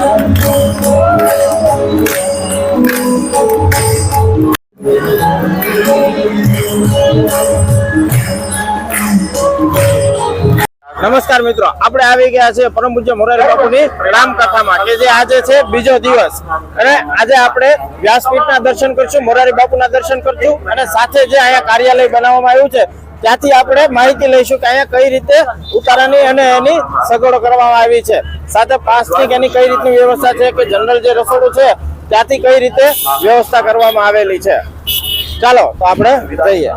નમસ્કાર મિત્રો, આપણે આવી ગયા છે પરમ પૂજ્ય મોરારી બાપુની રામકથામાં, કે જે આજે છે બીજો દિવસ. અને આજે આપણે વ્યાસપીઠના દર્શન કરશું, મોરારી બાપુના દર્શન કરશું, અને સાથે જે અહીંયા કાર્યાલય બનાવવામાં આવ્યું છે ત્યાંથી આપણે માહિતી લઈશું કે અહીંયા કઈ રીતે ઉતારાની અને એની સગવડો કરવામાં આવી છે. સાથે પ્લાસ્ટિક એની કઈ રીતની વ્યવસ્થા છે કે જનરલ જે રસોડું છે ત્યાંથી કઈ રીતે વ્યવસ્થા કરવામાં આવેલી છે. ચાલો તો આપણે જઈએ.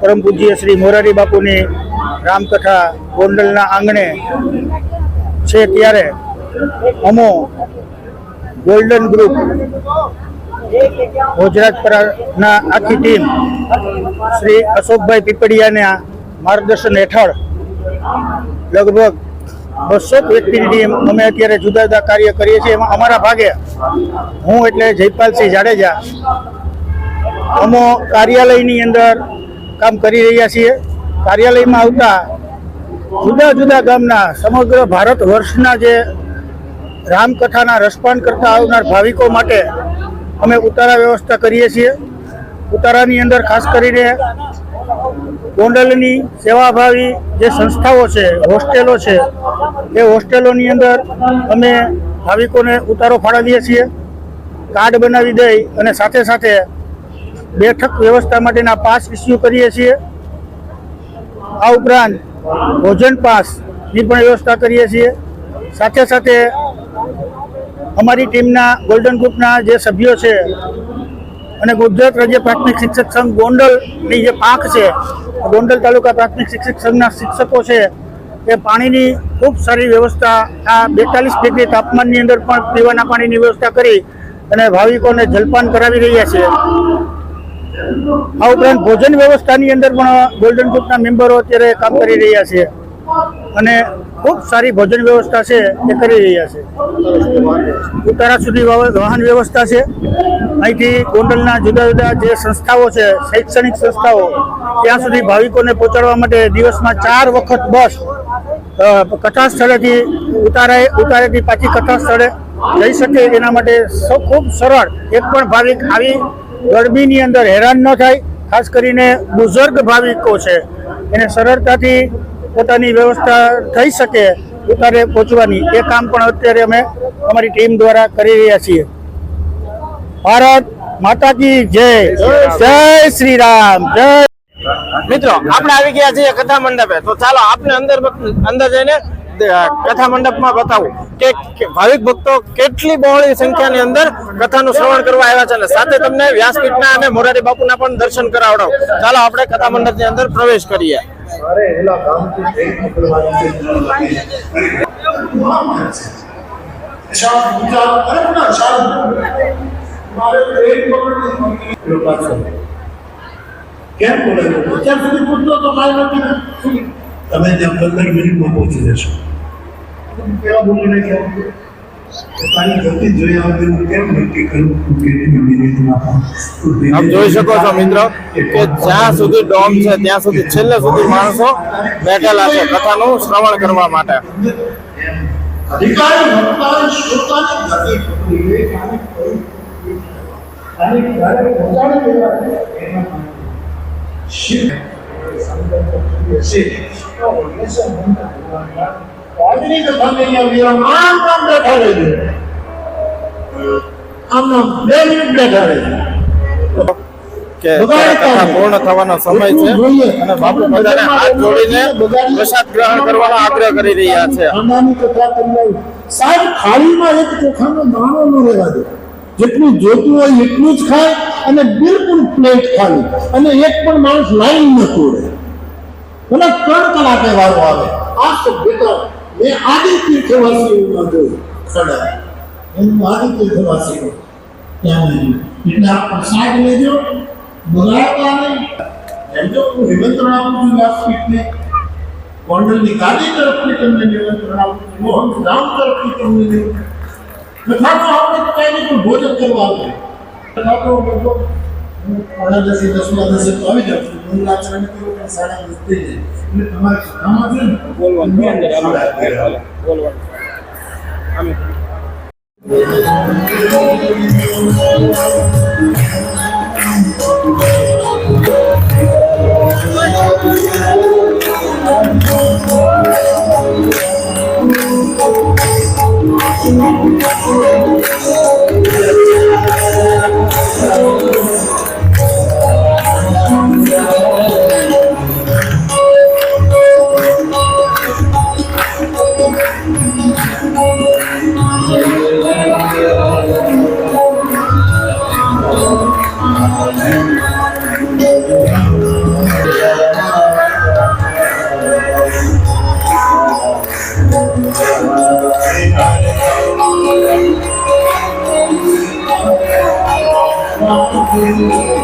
પરમ પૂજ્ય શ્રી મોરારી બાપુની રામકથા ગોંડલના આંગણે છે ત્યારે અમો ગોલ્ડન ગ્રુપ ગુજરાતપરાના આખી ટીમ શ્રી અશોકભાઈ પીપડિયાના માર્ગદર્શન હેઠળ લગભગ બસો વ્યક્તિની ટીમ અમે અત્યારે જુદા જુદા કાર્ય કરીએ છીએ. એમાં અમારા ભાગે હું એટલે જયપાલસિંહ જાડેજા. અમો કાર્યાલયની અંદર કામ કરી રહ્યા છીએ. કાર્યાલયમાં આવતા જુદા જુદા ગામના સમગ્ર ભારત વર્ષના જે રામકથાના રસપાન કરતા આવનાર ભાવિકો માટે અમે ઉતારા વ્યવસ્થા કરીએ છીએ. ઉતારાની અંદર ખાસ કરીને ગોંડલની સેવાભાવી જે સંસ્થાઓ છે, હોસ્ટેલો છે, એ હોસ્ટેલોની અંદર અમે ભાવિકોને ઉતારો ફાળવીએ છીએ. કાર્ડ બનાવી દઈ અને સાથે સાથે બેઠક વ્યવસ્થા માટેના પાસ ઇસ્યુ કરીએ છીએ. આ ઉપરાંત ભોજન પાસની પણ વ્યવસ્થા કરીએ છીએ. સાથે સાથે અમારી ટીમના ગોલ્ડન ગ્રુપના જે સભ્યો છે અને ગુજરાત રાજ્ય પ્રાથમિક શિક્ષક સંઘ ગોંડલની જે પાંખ છે, ગોંડલ તાલુકા પ્રાથમિક શિક્ષક સંઘના શિક્ષકો છે, એ પાણીની ખૂબ સારી વ્યવસ્થા, આ બેતાલીસ ડિગ્રી તાપમાનની અંદર પણ પીવાના પાણીની વ્યવસ્થા કરી અને ભાવિકોને જલપાન કરાવી રહ્યા છે. આ ઉપરાંત ભોજન વ્યવસ્થાની અંદર પણ ગોલ્ડન ગ્રુપના મેમ્બરો અત્યારે કામ કરી રહ્યા છે. અને ખૂબ સારી ભોજન વ્યવસ્થા છે એ કરી રહ્યા છે. ઉતારા સુધી વાહન વ્યવસ્થા છે. અહીંથી ગોંડલના જુદા જુદા જે સંસ્થાઓ છે, શૈક્ષણિક સંસ્થાઓ, ત્યાં સુધી ભાવિકોને પહોંચાડવા માટે દિવસમાં ચાર વખત બસ કથા સ્થળેથી ઉતારાય ઉતારેથી પાછી કથા સ્થળે જઈ શકે એના માટે ખૂબ સરળ. એક પણ ભાવિક આવી ગરમીની અંદર હેરાન ન થાય, ખાસ કરીને બુઝુર્ગ ભાવિકો છે. એને સરળતાથી પોતાની વ્યવસ્થા થઈ શકે ઉતારે પહોંચવાની. એ કામ પણ અત્યારે અમે અમારી ટીમ દ્વારા કરી રહ્યા છીએ. ભારત માતાજી જય. જય શ્રી રામ જય. મિત્રો, આપણે આવી ગયા છીએ કથા મંડપે. તો ચાલો, આપને અંદર અંદર જઈને કથા મંડપમાં બતાવું કે ભાવિક ભક્તો કેટલી બહોળી સંખ્યાની અંદર કથાનું શ્રવણ કરવા આવ્યા છે અને સાથે તમને વ્યાસપીઠના અને મોરારી બાપુના પણ દર્શન કરાવડાવ. ચાલો આપણે કથા મંડપની અંદર પ્રવેશ કરીએ. કેમ બોલાવ્યો અત્યાર સુધી પૂછતો તો કાંઈ નથી? તમે ત્યાં પંદર મિનિટમાં પહોંચી જશો કેવા બોલીને કેમ પોતાની ગતિ જોઈ આવતી હું કેમ નક્કી કરું? કે કેટલી મિનિટમાં આપ જોઈ શકો છો મિત્રો કે જ્યાં સુધી ડોમ છે ત્યાં સુધી છેલ્લે સુધી માણસો બેઠેલા છે કથાનું શ્રવણ કરવા માટે. અધિકારી ભક્તાને શ્રોતાની ગતિ પકડી અને કોઈ પહોંચાડી દેવા એના શિવ સંગત છે તો હંમેશા મન ભગવાનના આજની કથાને અહીંયા વિરામ આમ આમ બેઠા રહેજો આમ આમ બે મિનિટ બેઠા રહેજો કે કથા પૂર્ણ થવાનો સમય છે અને બાપુ બધાને હાથ જોડીને પ્રસાદ ગ્રહણ કરવાનો આગ્રહ કરી રહ્યા છે. ખાનાની કથા આવી. સાહેબ થાળીમાં એક ચોખાનો દાણો ન રહેવા દે. જેટલું જોતું હોય એટલું જ ખાય અને બિલકુલ પ્લેટ ખાલી. અને એક પણ માણસ લાઈન ન તોડે. ભલે ત્રણ કલાકે વારો આવે આ સભ્યતા મેં આદિ તીર્થવાસીઓમાં જોયું ખડા એનું આદિ તીર્થવાસીઓ ત્યાં નહીં એટલે આ પ્રસાદ લેજો બગાડતા નહીં એમ તો હું નિમંત્રણ આપું છું વ્યાસપીઠને ગોંડલની ગાદી તરફથી તમને નિમંત્રણ આપું છું મોહન રામ તરફથી તમને નિમંત્રણ કથા તો આપણે તો કઈ નહીં પણ ભોજન કરવા આવે કથા તો ahora ya siento su lado de no la chara que pensar de. કે લોકો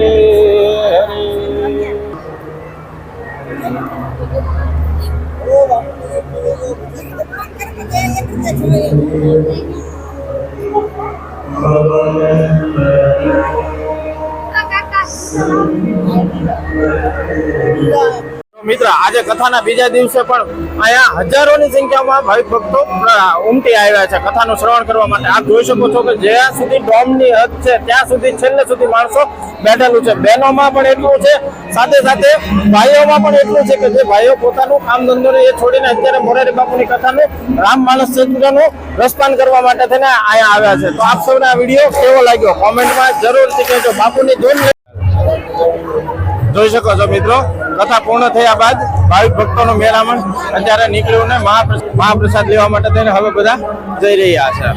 Kakak. મિત્ર, આજે કથાના બીજા દિવસે પણ અહીંયા હજારોની સંખ્યામાં ભાવિક ભક્તો ઉમટી આવ્યા છે કથાનું શ્રવણ કરવા માટે. આપ જોઈ શકો છો કે જ્યાં સુધી ડોમની હદ છે, ત્યાં સુધી છેલ્લે સુધી માણસો બેઠેલું છે. બહેનોમાં પણ એટલું છે, સાથે સાથે ભાઈઓમાં પણ એટલું છે કે જે ભાઈઓ પોતાનું કામ ધંધોને એ છોડીને અત્યારે મોરારી બાપુની કથાનું, રામ માણસ ચરિત્રનું રસપાન કરવા માટે થઈને અહીંયા આવ્યા છે. તો આપ સૌને આ વીડિયો કેવો લાગ્યો? કોમેન્ટમાં જરૂરથી કહેજો. બાપુની ધૂન જોઈ શકો છો મિત્રો? કથા પૂર્ણ થયા બાદ ભાવિક ભક્તોનું મેળામણ અત્યારે નીકળ્યું ને મહાપ્રસાદ લેવા માટે થઈને હવે બધા જઈ રહ્યા છે.